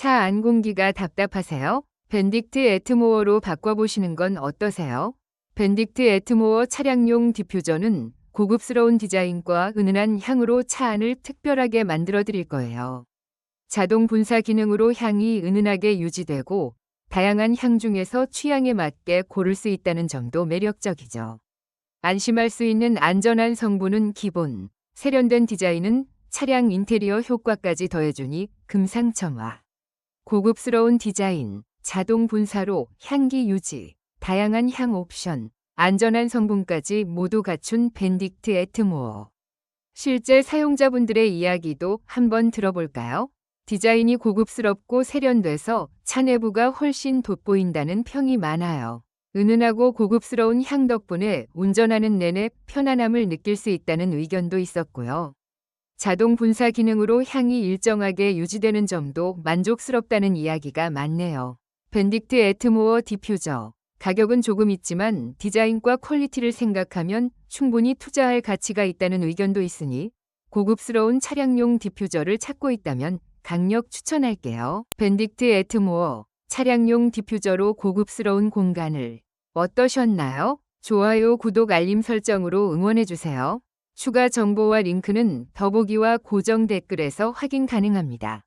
차 안 공기가 답답하세요? 밴딕트 에트모어로 바꿔보시는 건 어떠세요? 밴딕트 에트모어 차량용 디퓨저는 고급스러운 디자인과 은은한 향으로 차 안을 특별하게 만들어 드릴 거예요. 자동 분사 기능으로 향이 은은하게 유지되고 다양한 향 중에서 취향에 맞게 고를 수 있다는 점도 매력적이죠. 안심할 수 있는 안전한 성분은 기본, 세련된 디자인은 차량 인테리어 효과까지 더해주니 금상첨화. 고급스러운 디자인, 자동 분사로 향기 유지, 다양한 향 옵션, 안전한 성분까지 모두 갖춘 밴딕트 에트모어. 실제 사용자분들의 이야기도 한번 들어볼까요? 디자인이 고급스럽고 세련돼서 차 내부가 훨씬 돋보인다는 평이 많아요. 은은하고 고급스러운 향 덕분에 운전하는 내내 편안함을 느낄 수 있다는 의견도 있었고요. 자동 분사 기능으로 향이 일정하게 유지되는 점도 만족스럽다는 이야기가 많네요. 밴딕트 에트모어 디퓨저. 가격은 조금 있지만 디자인과 퀄리티를 생각하면 충분히 투자할 가치가 있다는 의견도 있으니 고급스러운 차량용 디퓨저를 찾고 있다면 강력 추천할게요. 밴딕트 에트모어. 차량용 디퓨저로 고급스러운 공간을 어떠셨나요? 좋아요, 구독, 알림 설정으로 응원해주세요. 추가 정보와 링크는 더보기와 고정 댓글에서 확인 가능합니다.